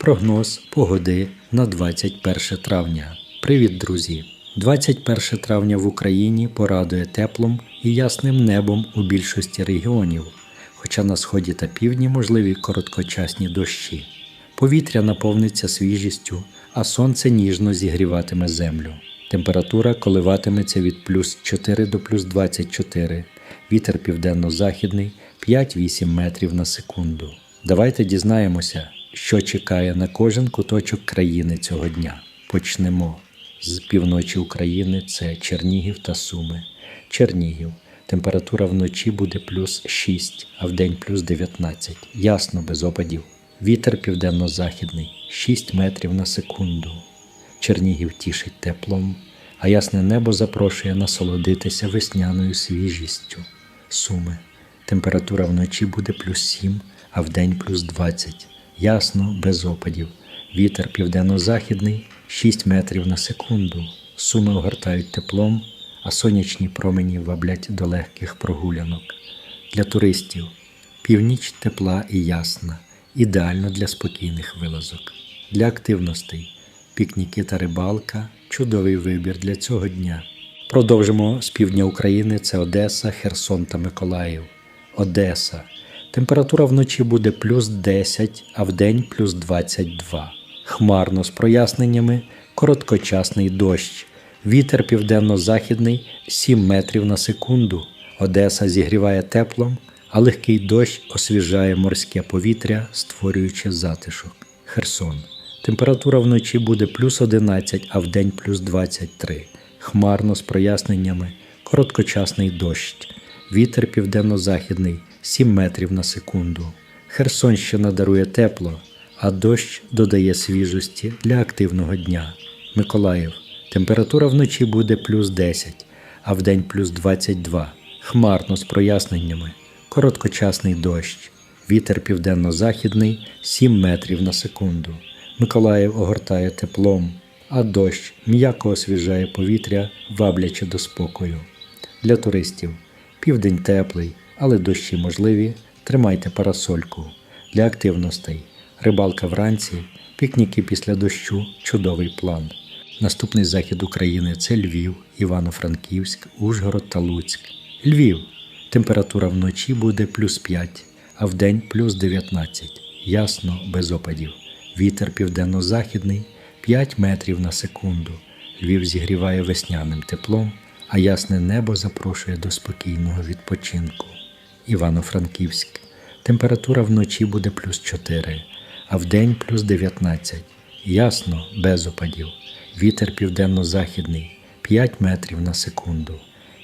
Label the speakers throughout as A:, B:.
A: Прогноз погоди на 21 травня. Привіт, друзі! 21 травня в Україні порадує теплом і ясним небом у більшості регіонів, хоча на сході та півдні можливі короткочасні дощі. Повітря наповниться свіжістю, а сонце ніжно зігріватиме землю. Температура коливатиметься від плюс 4 до плюс 24, вітер південно-західний 5-8 метрів на секунду. Давайте дізнаємося, що чекає на кожен куточок країни цього дня. Почнемо. З півночі України це Чернігів та Суми. Чернігів. Температура вночі буде плюс 6, а вдень плюс 19. Ясно без опадів. Вітер південно-західний 6 метрів на секунду. Чернігів тішить теплом, а ясне небо запрошує насолодитися весняною свіжістю. Суми. Температура вночі буде плюс 7, а вдень плюс 20. Ясно, без опадів. Вітер південно-західний 6 метрів на секунду. Суми огортають теплом, а сонячні промені ваблять до легких прогулянок. Для туристів північ тепла і ясна, ідеально для спокійних вилазок. Для активностей пікніки та рибалка чудовий вибір для цього дня. Продовжимо з півдня України це Одеса, Херсон та Миколаїв. Одеса. Температура вночі буде плюс 10, а вдень плюс 22. Хмарно з проясненнями, короткочасний дощ. Вітер південно-західний 7 метрів на секунду. Одеса зігріває теплом, а легкий дощ освіжає морське повітря, створюючи затишок. Херсон. Температура вночі буде плюс 11, а вдень плюс 23. Хмарно з проясненнями, короткочасний дощ. Вітер південно-західний 7 метрів на секунду. Херсонщина дарує тепло, а дощ додає свіжості для активного дня. Миколаїв. Температура вночі буде плюс 10, а вдень плюс 22. Хмарно з проясненнями, короткочасний дощ. Вітер південно-західний 7 метрів на секунду. Миколаїв огортає теплом, а дощ м'яко освіжає повітря, ваблячи до спокою. Для туристів південь теплий, але дощі можливі. Тримайте парасольку. Для активностей рибалка вранці, пікніки після дощу чудовий план. Наступний захід України це Львів, Івано-Франківськ, Ужгород та Луцьк. Львів. Температура вночі буде плюс 5, а вдень плюс 19. Ясно, без опадів. Вітер південно-західний 5 метрів на секунду. Львів зігріває весняним теплом, а ясне небо запрошує до спокійного відпочинку. Івано-Франківськ. Температура вночі буде плюс 4, а вдень плюс 19. Ясно, без опадів. Вітер південно-західний 5 метрів на секунду.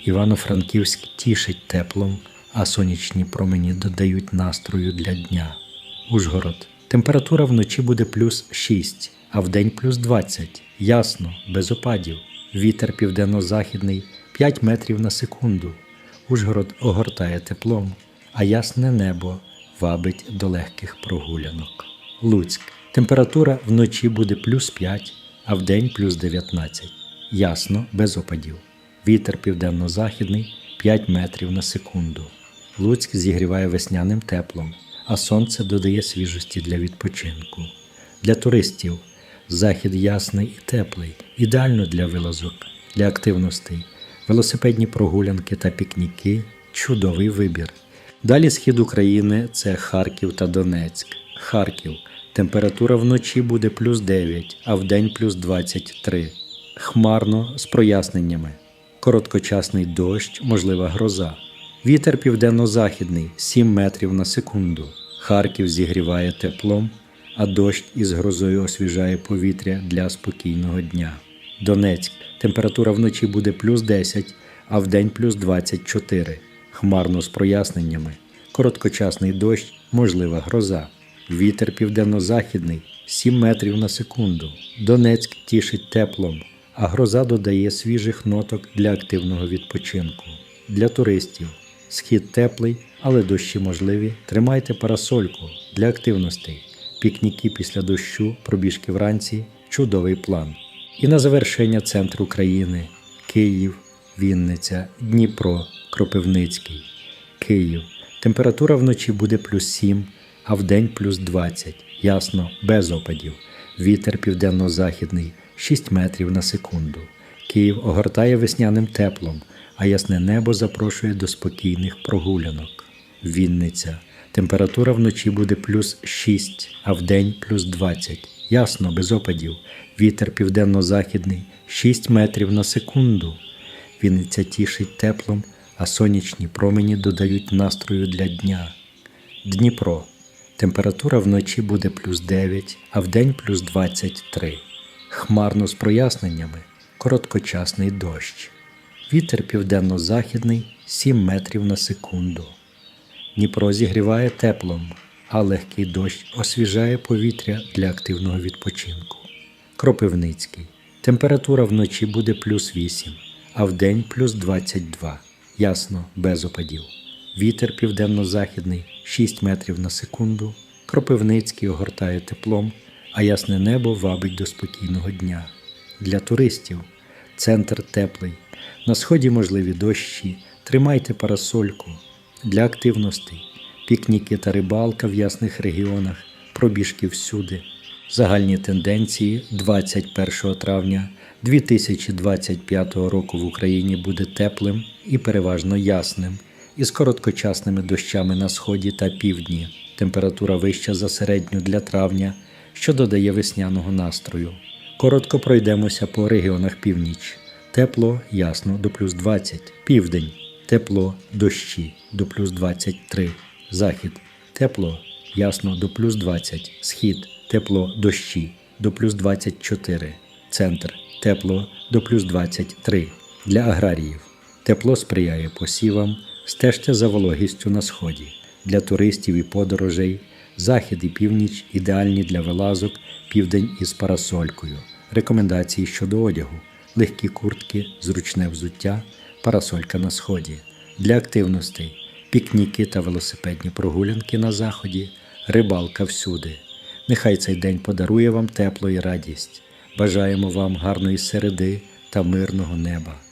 A: Івано-Франківськ тішить теплом, а сонячні промені додають настрою для дня. Ужгород. Температура вночі буде плюс 6, а вдень плюс 20. Ясно, без опадів. Вітер південно-західний 5 метрів на секунду. Ужгород огортає теплом, а ясне небо вабить до легких прогулянок. Луцьк. Температура вночі буде плюс 5, а вдень плюс 19. Ясно, без опадів. Вітер південно-західний 5 метрів на секунду. Луцьк зігріває весняним теплом, а сонце додає свіжості для відпочинку. Для туристів захід ясний і теплий, ідеально для вилазок, для активностей, велосипедні прогулянки та пікніки чудовий вибір. Далі схід України це Харків та Донецьк. Харків. Температура вночі буде плюс 9, а вдень плюс 23. Хмарно з проясненнями. Короткочасний дощ, можлива гроза. Вітер південно-західний 7 метрів на секунду. Харків зігріває теплом, а дощ із грозою освіжає повітря для спокійного дня. Донецьк. Температура вночі буде плюс 10, а вдень плюс 24. Хмарно з проясненнями. Короткочасний дощ, можлива гроза. Вітер південно-західний 7 метрів на секунду. Донецьк тішить теплом, а гроза додає свіжих ноток для активного відпочинку. Для туристів схід теплий, але дощі можливі. Тримайте парасольку для активностей. Пікніки після дощу, пробіжки вранці чудовий план. І на завершення центр України Київ, Вінниця, Дніпро, Кропивницький. Київ. Температура вночі буде плюс 7, а вдень плюс 20. Ясно, без опадів. Вітер південно-західний 6 метрів на секунду. Київ огортає весняним теплом, а ясне небо запрошує до спокійних прогулянок. Вінниця. Температура вночі буде плюс 6, а вдень плюс 20. Ясно, без опадів. Вітер південно-західний 6 метрів на секунду. Вінниця тішить теплом, а сонячні промені додають настрою для дня. Дніпро. Температура вночі буде плюс 9, а вдень плюс 23. Хмарно з проясненнями. Короткочасний дощ. Вітер південно-західний 7 метрів на секунду. Дніпро зігріває теплом, а легкий дощ освіжає повітря для активного відпочинку. Кропивницький. Температура вночі буде плюс 8, а вдень плюс 22. Ясно, без опадів. Вітер південно-західний 6 метрів на секунду. Кропивницький огортає теплом, а ясне небо вабить до спокійного дня. Для туристів центр теплий. На сході можливі дощі. Тримайте парасольку. Для активностей пікніки та рибалка в ясних регіонах, пробіжки всюди. Загальні тенденції 21 травня 2025 року в Україні буде теплим і переважно ясним, із короткочасними дощами на сході та півдні. Температура вища за середню для травня, що додає весняного настрою. Коротко пройдемося по регіонах північ. Тепло, ясно, до плюс 20. Південь. Тепло, дощі до плюс 23. Захід. Тепло, ясно до плюс 20. Схід. Тепло, дощі до плюс 24. Центр. Тепло до плюс 23. Для аграріїв. Тепло сприяє посівам. Стежте за вологістю на сході. Для туристів і подорожей. Захід і північ ідеальні для вилазок, південь із парасолькою. Рекомендації щодо одягу: легкі куртки, зручне взуття, парасолька на сході. Для активностей пікніки та велосипедні прогулянки на заході, рибалка всюди. Нехай цей день подарує вам тепло і радість. Бажаємо вам гарної середи та мирного неба.